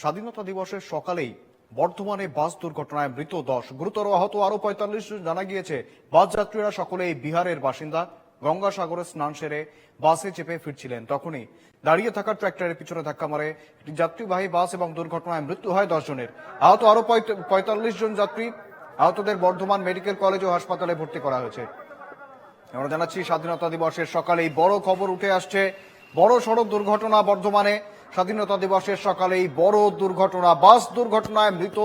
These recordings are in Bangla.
স্বাধীনতা দিবসের সকালেই বর্ধমানে বাস দুর্ঘটনায় মৃত দশ। গুরুতর আহত আরও পঁয়তাল্লিশ জন জানা গিয়েছে। বাস যাত্রীরা সকলেই বিহারের বাসিন্দা। গঙ্গাসাগরে স্নান সেরে বাসে চেপে ফিরছিলেন তখনই। দাঁড়িয়ে থাকা ট্র্যাক্টরের পিছনে ধাক্কা মারে যাত্রীবাহী বাস এবং দুর্ঘটনায় মৃত্যু হয় দশ জনের। আহত আরও পঁয়তাল্লিশ জন যাত্রী আহতদের বর্ধমান মেডিকেল কলেজ ও হাসপাতালে ভর্তি করা হয়েছে। আমরা জানাচ্ছি স্বাধীনতা দিবসের সকালেই বড় খবর উঠে আসছে। বড় সড়ক দুর্ঘটনা বর্ধমানে। স্বাধীনতা দিবসের সকালেই বড় দুর্ঘটনা, বাস দুর্ঘটনায় মৃত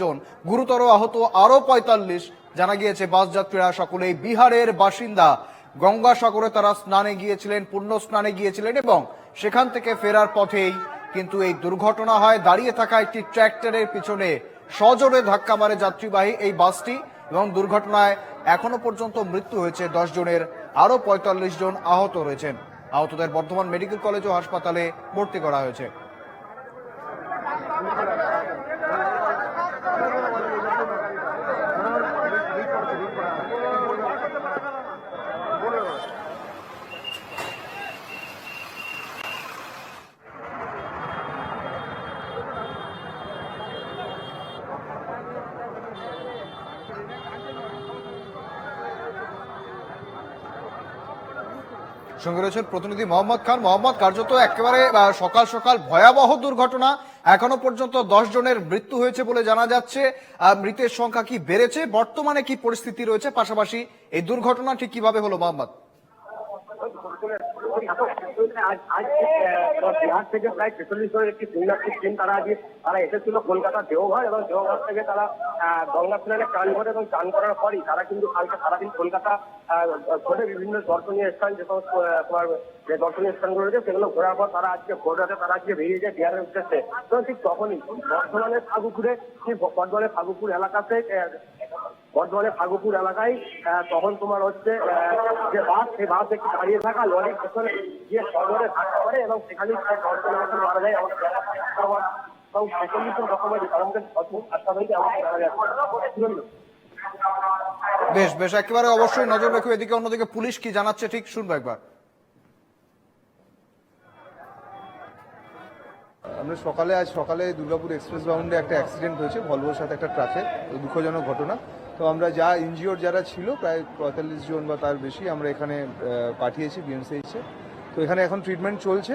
জন। গুরুতর আহত আরও পঁয়তাল্লিশ। জানা গিয়েছে, বাস যাত্রীরা সকলেই বিহারের বাসিন্দা। গঙ্গাসাগরে তারা স্নানে গিয়েছিলেন পুণ্য স্নানে গিয়েছিলেন এবং সেখান থেকে ফেরার পথেই কিন্তু এই দুর্ঘটনা হয়। দাঁড়িয়ে থাকা একটি ট্র্যাক্টরের পিছনে সজোরে ধাক্কা মারে যাত্রীবাহী এই বাসটি এবং দুর্ঘটনায় এখনও পর্যন্ত মৃত্যু হয়েছে দশ জনের। আরও পঁয়তাল্লিশ জন আহত রয়েছেন। আহতদের বর্ধমান মেডিকেল কলেজ ও হাসপাতালে ভর্তি করা হয়েছে। সঙ্গে রয়েছেন প্রতিনিধি মোহাম্মদ খান। মোহাম্মদ, কার্যত একেবারে সকাল সকাল ভয়াবহ দুর্ঘটনা। এখনও পর্যন্ত দশ জনের মৃত্যু হয়েছে বলে জানা যাচ্ছে। মৃতের সংখ্যা কি বেড়েছে? বর্তমানে কি পরিস্থিতি রয়েছে? পাশাপাশি এই দুর্ঘটনা কীভাবে হলো, মোহাম্মদ? আজ থেকে প্রায় ছেচল্লিশ জনের একটি পুণ্যার্থী টিম তারা আজ তারা এসেছিল কলকাতা দেওঘর এবং দেওঘর থেকে তারা গঙ্গা স্নানে চান করে এবং চান করার পরই তারা কিন্তু কালকে সারাদিন কলকাতা ঘুরে বিভিন্ন দর্শনীয় স্থান যে সমস্ত তোমার যে দর্শনীয় স্থানগুলো রয়েছে সেগুলো ঘোরার পর তারা আজকে ভোর রাতে তারা আজকে বেরিয়ে যায় বিহারের উদ্দেশ্যে। তো ঠিক তখনই বর্ধমানের ফাগুপুরে বর্ধমানের ফাগুপুর এলাকাতে বর্ধমানের ফাগুপুর এলাকায় তখন তোমার হচ্ছে যে বাস সেই বাস একটি দাঁড়িয়ে থাকা লরি পেছনে গিয়ে সদরে ধাক্কা করে এবং সেখানেই মারা যায় এবং বেশ বেশ একেবারে অবশ্যই নজর রাখবে এদিকে অন্যদিকে পুলিশ কি জানাচ্ছে ঠিক শুনব একবার আমরা সকালে, আজ সকালে দুর্গাপুর এক্সপ্রেস বাউন্ডে একটা অ্যাক্সিডেন্ট হয়েছে, ভলভোর সাথে একটা ট্রাকের দুঃখজনক ঘটনা। তো আমরা যা এনজিওর যারা ছিল, প্রায় পঁয়তাল্লিশ জন বা তার বেশি আমরা এখানে পাঠিয়েছি বিএমসিএইচে তো এখানে এখন ট্রিটমেন্ট চলছে।